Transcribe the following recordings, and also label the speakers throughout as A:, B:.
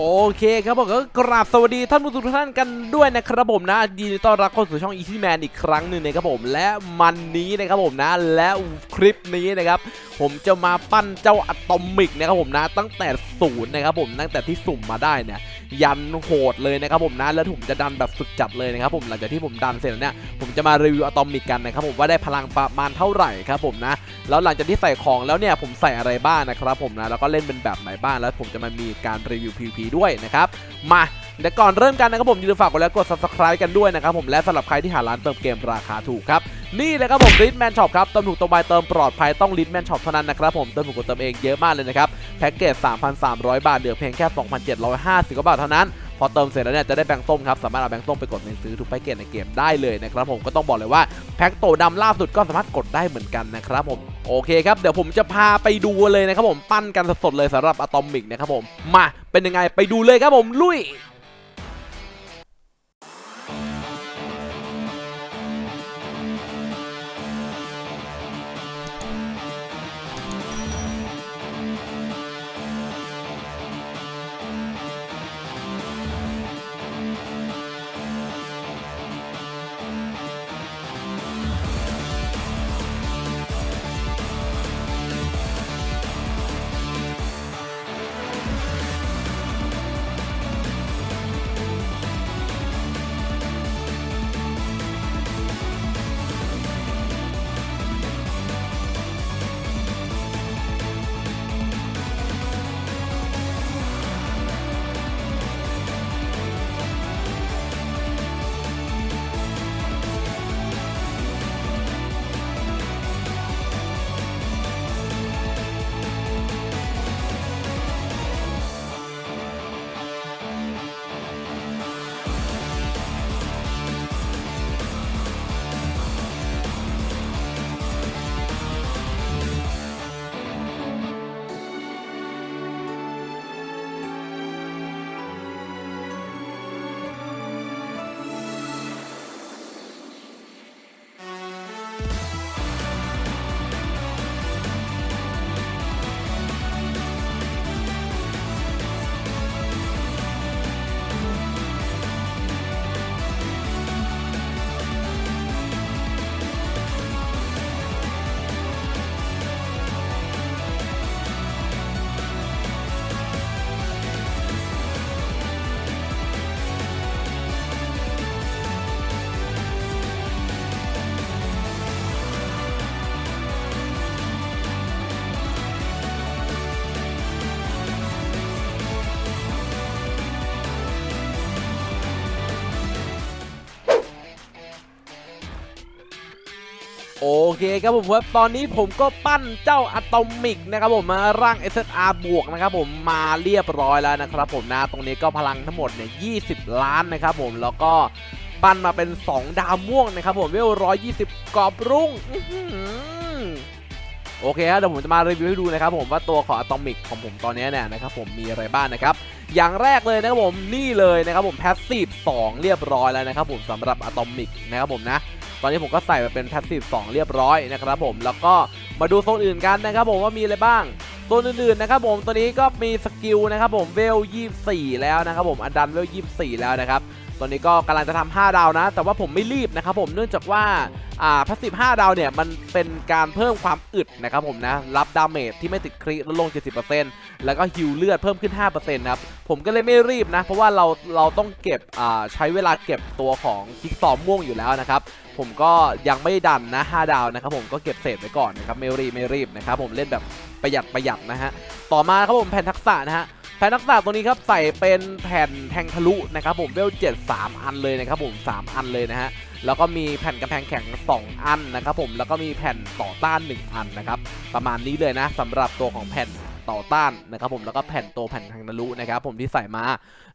A: โอเคครับผมก็กราบสวัสดีท่านผู้ชมทุกท่านกันด้วยนะครับผมนะยินดีต้อนรับเข้าสู่ช่อง Easy Man อีกครั้งหนึ่งนะครับผมและมันนี้นะครับผมนะและคลิปนี้นะครับผมจะมาปั้นเจ้าอะตอมิกนะครับผมนะตั้งแต่ศูนย์นะครับผมตั้งแต่ที่สุ่มมาได้เนี่ย ยันโหดเลยนะครับผมนะแล้วผมจะดันแบบสุดจัดเลยนะครับผมหลังจากที่ผมดันเสร็จแล้วเนี่ยผมจะมารีวิวอะตอมิกกันนะครับผมว่าได้พลังประมาณเท่าไหร่ครับผมนะแล้วหลังจากที่ใส่ของแล้วเนี่ยผมใส่อะไรบ้างนะครับผมนะแล้วก็เล่นเป็นแบบไหนบ้างแล้วผมจะมามีการรีวิว PVP ด้วยนะครับมาเดี๋ยวก่อนเริ่มกันนะครับผมอย่าลืมฝากกดไลค์กด subscribe กันด้วยนะครับผมและสำหรับใครที่หาร้านเติมเกมราคาถูกครับนี่เลยครับผม r i d m a n Shop ครับเติมถูกติมไวเติมปลอดภัยต้อง r i d m a n Shop เท่านั้นนะครับผมเติมถูกกดเติมเองเยอะมากเลยนะครับ แพ็กเกจ 3,300 บาทเหลือเพียงแค่ 2,750กว่าบาทเท่านั้น พอเติมเสร็จแล้วเนี่ยจะได้แบงค์ส้มครับ สามารถเอาแบงค์ส้มไปกดเงินซื้อทุกแพ็กเกจในเกมได้เลยนะครับผมก็ต้องบอกเลยว่าแพ็กโตดำล่าสุดก็สามารถกดได้เหมือนกันนะครับผมโอเคครับเดี๋ยวผมจะพาไปดูเลยนะครับผมปั้นกันสดๆเลยสำหรับอะตอมิกนะครับผมมาเป็นยังไงไปดูเลยครับผมลุย โอเคครับผมครับตอนนี้ผมก็ปั้นเจ้าอะตอมิกนะครับผมมาร่าง SSR บวกนะครับผมมาเรียบร้อยแล้วนะครับผมนะตรงนี้ก็พลังทั้งหมดเนี่ย20 ล้านนะครับผมแล้วก็ปั้นมาเป็น 2 ดาวม่วงนะครับผมเวล120 กรอบรุ่งโอเคครับเดี๋ยวผมจะมารีวิวให้ดูนะครับผมว่าตัวของอะตอมิกของผมตอนนี้เนี่ยนะครับผมมีอะไรบ้างนะครับอย่างแรกเลยนะครับผมนี่เลยนะครับผมแพสซีฟ2เรียบร้อยแล้วนะครับผมสำหรับอะตอมิกนะครับผมนะ ตอนนี้ผมก็ใส่มาเป็นแพสซีฟ2เรียบร้อยนะครับผมแล้วก็มาดูโซนอื่นกันนะครับผมว่ามีอะไรบ้างโซนอื่นๆนะครับผมตัวนี้ก็มีสกิลนะครับผมเวล 24 แล้วนะครับผมอดันเวล 24 แล้วนะครับตอนนี้ก็กำลังจะทำ5ดาวนะ แต่ว่าผมไม่รีบนะครับผมเนื่องจากว่าอ่าพาสซีฟ5ดาวเนี่ย มันเป็นการเพิ่มความอึดนะครับผมนะ รับดาเมจที่ไม่ติดคริลดลง 70%แล้วก็ฮิวเลือดเพิ่มขึ้น5%นะครับ ผมก็เลยไม่รีบนะ เพราะว่าเราเราต้องเก็บอ่าใช้เวลาเก็บตัวของจิ๊กซอว์ม่วงอยู่แล้วนะครับ ผมก็ยังไม่ดันนะ 5 ดาวนะครับผมก็เก็บเศษไว้ก่อนนะครับไม่รีบไม่รีบนะครับผมเล่นแบบประหยัดประหยัดนะฮะต่อมาครับผมแผ่นทักษะนะฮะแผ่นทักษะตัวนี้ครับใส่เป็นแผ่นแทงทะลุนะครับผมเวล7 3อันเลยนะครับผม3อันเลยนะฮะแล้วก็มีแผ่นกำแพงแข็ง 2 อันนะครับผมแล้วก็มีแผ่นต่อต้าน 1 อันนะครับประมาณนี้เลยนะสำหรับตัวของแผ่น ต่อต้านนะครับผมแล้วก็แผ่นโตแผ่นแทงทะลุนะครับผมที่ใส่มา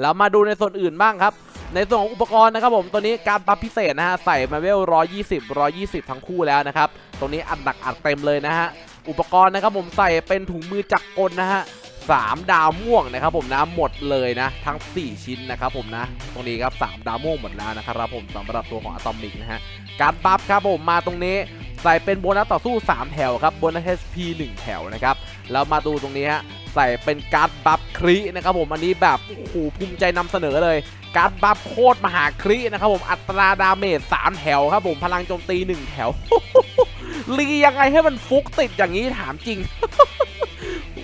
A: แล้วมาดูในส่วนอื่นบ้างครับ ในส่วนของอุปกรณ์นะครับผมตัวนี้การปรับพิเศษนะฮะใส่มาเวล120 120 ทั้งคู่แล้วนะครับตรงนี้อัดหนักอัดเต็มเลยนะฮะอุปกรณ์นะครับผมใส่เป็นถุงมือจักรกลนะฮะสามดาวม่วงนะครับผมนะหมดเลยนะ ทั้ง 4 ชิ้นนะครับผมนะ ตรงนี้ครับ 3 ดาวม่วงหมดแล้วนะครับผมสำหรับตัวของอะตอมิกนะฮะการบัฟครับผมมาตรงนี้ ใส่เป็นโบนัสต่อสู้ 3 แถวครับโบนัส HP 1 แถวนะครับ แล้วมาดูตรงนี้ฮะใส่เป็นการ์ดบัฟครีนะครับผมอันนี้แบบโอ้โหภูมิใจนำเสนอเลยการ์ดบัฟโคตรมหาครีนะครับผมอัตราดาเมจ3แถวครับผมพลังโจมตี 1 แถวลียังไงให้มันฟุกติดอย่างนี้ถามจริง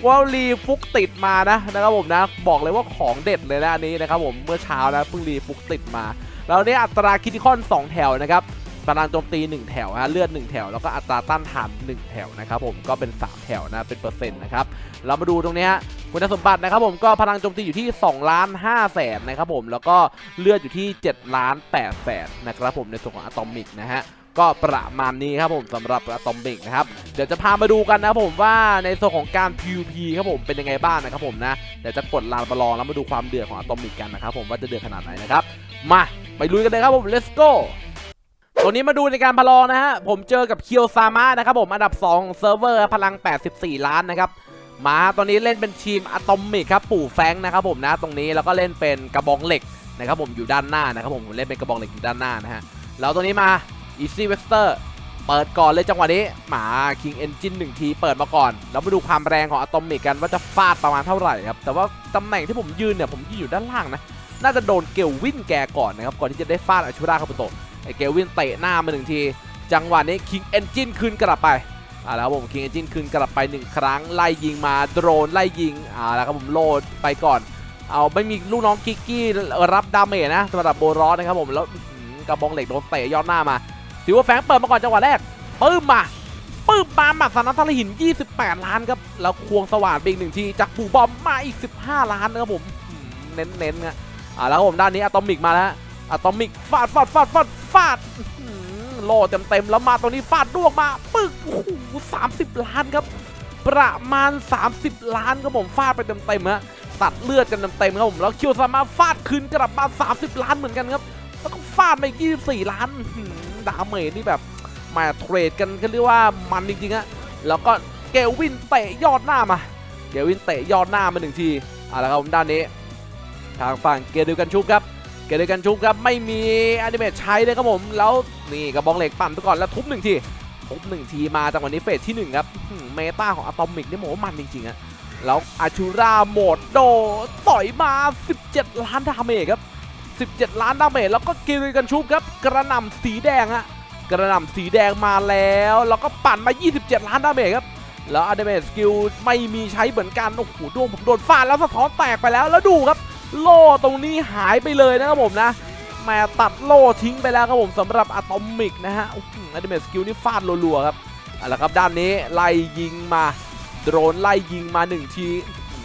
A: ว่ารีฟุกติดมานะนะครับผมนะบอกเลยว่าของเด็ดเลยนะอันนี้นะครับผมเมื่อเช้านะเพิ่งรีฟุกติดมา แล้วเนี่ยอัตราคิติคอน 2 แถวนะครับ พลังโจมตี 1 แถวฮะเลือด 1 แถว แล้วก็อัตราต้านทาน 1 แถวนะครับผมก็เป็น 3 แถวนะเป็นเปอร์เซ็นต์นะครับเรามาดูตรงนี้คุณสมบัตินะครับผมก็พลังโจมตีอยู่ที่2ล้าน5แสนนะครับผมแล้วก็เลือดอยู่ที่7ล้าน8แสนนะครับผมในส่วนของอะตอมิกนะฮะก็ประมาณนี้ครับผมสำหรับอะตอมิกนะครับเดี๋ยวจะพามาดูกันนะผมว่าในส่วนของการ PVP ครับผมเป็นยังไงบ้างนะครับผมนะเดี๋ยวจะกดลานประลองแล้วมาดูความเดือดของอะตอมิกกันนะครับผมว่าจะเดือดขนาดไหนนะครับมาไปลุยกันเลยครับผม let's go ตัวนี้มาดูในการประลองนะฮะ ผมเจอกับเคียวซามะนะครับผมอันดับ2ของเซิร์ฟเวอร์พลัง 84 ล้านนะครับ มาตอนนี้เล่นเป็นทีมอะตอมิกครับปู่แฟงนะครับผมนะตรงนี้แล้วก็เล่นเป็นกระบองเหล็กนะครับผมอยู่ด้านหน้านะครับผมเล่นเป็นกระบองเหล็กอยู่ด้านหน้านะฮะแล้วตัวนี้มา Easy Wester เปิดก่อนเลยจังหวะนี้หมา King Engine 1ทีเปิดมาก่อน แล้วมาดูความแรงของอะตอมิกกันว่าจะฟาดประมาณเท่าไหร่ครับ แต่ว่าตำแหน่งที่ผมยืนเนี่ยผมยืนอยู่ด้านล่างนะ น่าจะโดนเกลวินแกก่อนนะครับ ก่อนที่จะได้ฟาดอาชูราคาบุโตะ ไอเกวินเตะหน้ามาหนึ่งที จังหวะนี้ King Engine คืนกลับไปอ่าแล้วผม King Engine คืนกลับไปหนึ่งครั้งไล่ยิงมาโดรนไล่ยิงอ่าแล้วครับผมโลดไปก่อน เอาไม่มีลูกน้องกิกกี้รับดาเมจนะสำหรับโบรอสนะครับผมแล้วกระบองเหล็กโดนเตะยอดหน้ามาซิวว่าแฟงเปิดมาก่อนจังหวะแรกปื้มมาปื้มมาหมัดสนันทลหิน 28 ล้านครับแล้วควงสว่านไปอีกหนึ่งทีจากปูบอมมาอีก 15 ล้านนะครับผมอืมเน้นๆนะอ่าแล้วครับผมด้านนี้อะตอมิกมาแล้ว อะตอมิกฟาดฟาดฟาดฟาดฟาดอื้อหือโลเต็มๆแล้วมาตรงนี้ฟาดดวงมาปึ๊กโอ้โห30ล้านครับ ประมาณ 30 ล้านครับผมฟาดไปเต็มๆฮะตัดเลือดกันเต็มๆครับผมแล้วคิวซามาฟาดคืนกลับมา30 ล้านเหมือนกันครับ แล้วก็ฟาดไปอีก24 ล้านอื้อหือดาเมจนี่แบบมาเทรดกันก็เรียกว่ามันจริงๆอะแล้วก็เกลวินเตะยอดหน้ามา เกลวินเตะยอดหน้ามาหนึ่งทีเอาละครับผมด้านนี้ ทางฝั่งเกลดียวกันชุบครับ เกลเดียกันชุบครับไม่มีอนิเมตใช้เลยครับผม แล้วนี่กระบองเหล็กปั่นไปก่อนแล้วทุบหนึ่งทีทุบหนึ่งทีมาจากวันนี้เฟสที่หนึ่งครับเมตาของอะตอมิกนี่ผมว่ามันจริงๆอะแล้วอาชูราโหมดโดต่อยมา 17 ล้านดาเมจครับ 17 ล้านดาเมจแล้วก็เกลเดียวกันชุบครับกระหน่ำสีแดงฮะกระหน่ำสีแดงมาแล้ว แล้วก็ปั่นมา 27 ล้านดาเมจครับแล้วอัลเดเมจสกิลไม่มีใช้เหมือนกันโอ้โหดวงผมโดนฟาดแล้วสะท้อนแตกไปแล้วแล้วดูครับ โล่ตรงนี้หายไปเลยนะครับผมนะแม่ตัดโล่ทิ้งไปแล้วครับผมสำหรับอะตอมิกนะฮะอัลเดเมจสกิลนี่ฟาดรัวๆครับเอาละครับด้านนี้ไล่ยิงมาโดรนไล่ยิงมา 1 ที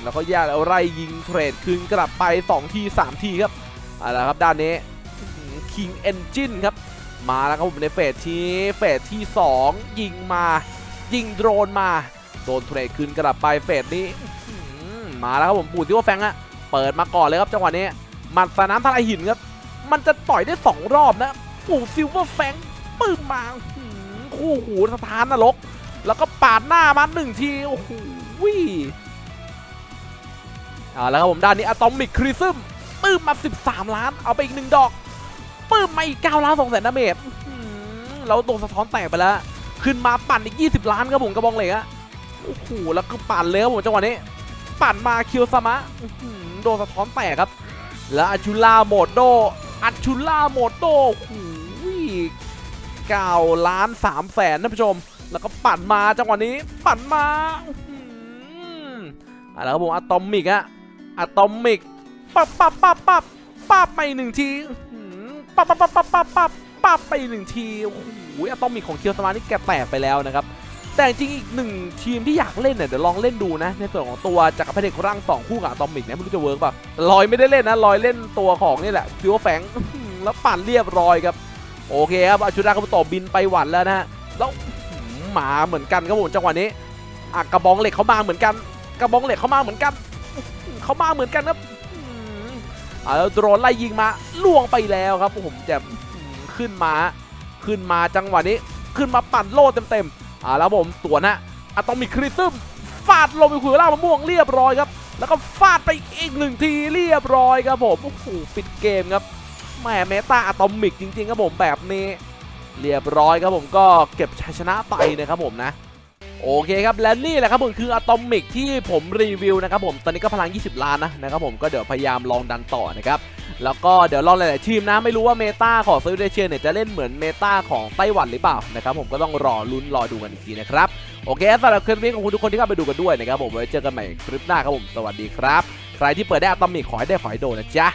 A: แล้วก็แยกแล้วไล่ยิงเทรดคืนกลับไป 2 ที 3 ทีครับเอาละครับด้านนี้ King Engine ครับมาแล้วครับผมในเฟสที่เฟสที่ 2 ยิงมา ยิงโดรนมาโดนเทรดคืนกลับไปเฟสนี้มาแล้วครับผมปูซิว่าแฟงอะ เปิดมาก่อนเลยครับจังหวะนี้หมัดสนามทลายหินครับมันจะต่อยได้ 2 รอบนะปู่ซิลเวอร์แฟงปึ้มมาหือคู่หูสถานนรก แล้วก็ปาดหน้ามาหนึ่งที โอ้โหเอาแล้วครับผมด้านนี้อะตอมิกคริซึมปึ้มมา 13 ล้าน เอาไปอีกหนึ่งดอกปื้มมาอีก9ล้าน2แสนดาเมจแล้วตัวสะท้อนแตกไปแล้ว ขึ้นมาปั่นอีก 20 ล้านครับผมกระบองเหล็กอะโอ้โหแล้วก็ปั่นเลยครับผมจังหวะนี้ ปั่นมาคิวซามะโดนสะท้อนแตกครับ แล้วอัชชุล่าโมดโดอัชชุล่าโมดโดโอ้โห9ล้าน3แสนท่านผู้ชม แล้วก็ปั่นมาจังหวะนี้ปั่นมาอื้อหือเอาละครับผมอะตอมิกอะอะตอมิกปั๊บปั๊บปั๊บปั๊บปั๊บไปหนึ่งทีปั๊บปั๊บปั๊บปั๊บปั๊บปั๊บปั๊บไปหนึ่งทีโอ้โหอะตอมิกของเคียวสมานี่แกแตกไปแล้วนะครับ แต่จริงอีกหนึ่งทีมที่อยากเล่นเนี่ยเดี๋ยวลองเล่นดูนะ ในส่วนของตัวจักรพรรดิร่างสองคู่กับอะตอมิกเนี่ยไม่รู้จะเวิร์กป่ะลอยไม่ได้เล่นนะลอยเล่นตัวของนี่แหละฟิวแฟงแล้วปั่นเรียบร้อยครับโอเคครับอาชุดาคาบุโตะบินไปหวันแล้วนะฮะแล้วหมาเหมือนกันครับผมจังหวะนี้อะกระบองเหล็กเขามาเหมือนกัน กระบองเหล็กเขามาเหมือนกันเขามาเหมือนกันครับอ่าแล้วโดรนไล่ยิงมาล่วงไปแล้วครับผมจะอืมขึ้นมาขึ้นมาจังหวะนี้ขึ้นมาปั่นโล่เต็มๆ อ่าแล้วผมสวนฮะอะตอมิกคริซึมฟาดลงไปคุยล่ามะม่วงเรียบร้อยครับ แล้วก็ฟาดไปอีกหนึ่งทีเรียบร้อยครับผมโอ้โหปิดเกมครับแหมเมตาอะตอมิกจริงๆครับผมแบบนี้ เรียบร้อยครับผมก็เก็บชัยชนะไปนะครับผมนะโอเคครับ และนี่แหละครับผมคืออะตอมิกที่ผมรีวิวนะครับผม ตอนนี้ก็พลัง 20 ล้านนะนะครับผมก็เดี๋ยวพยายามลองดันต่อนะครับ แล้วก็เดี๋ยวลองหลายๆทีมนะไม่รู้ว่าเมตาของเซาท์เอเชียเนี่ยจะเล่นเหมือนเมตาของไต้หวันหรือเปล่านะครับผมก็ต้องรอลุ้นรอดูกันอีกทีนะครับโอเคสำหรับคลิปนี้ขอบคุณทุกคนที่เข้าไปดูกันด้วยนะครับผมไว้เจอกันใหม่คลิปหน้าครับผมสวัสดีครับ ใครที่เปิดได้อะตอมิกขอให้ได้ขอให้โดนนะจ๊ะ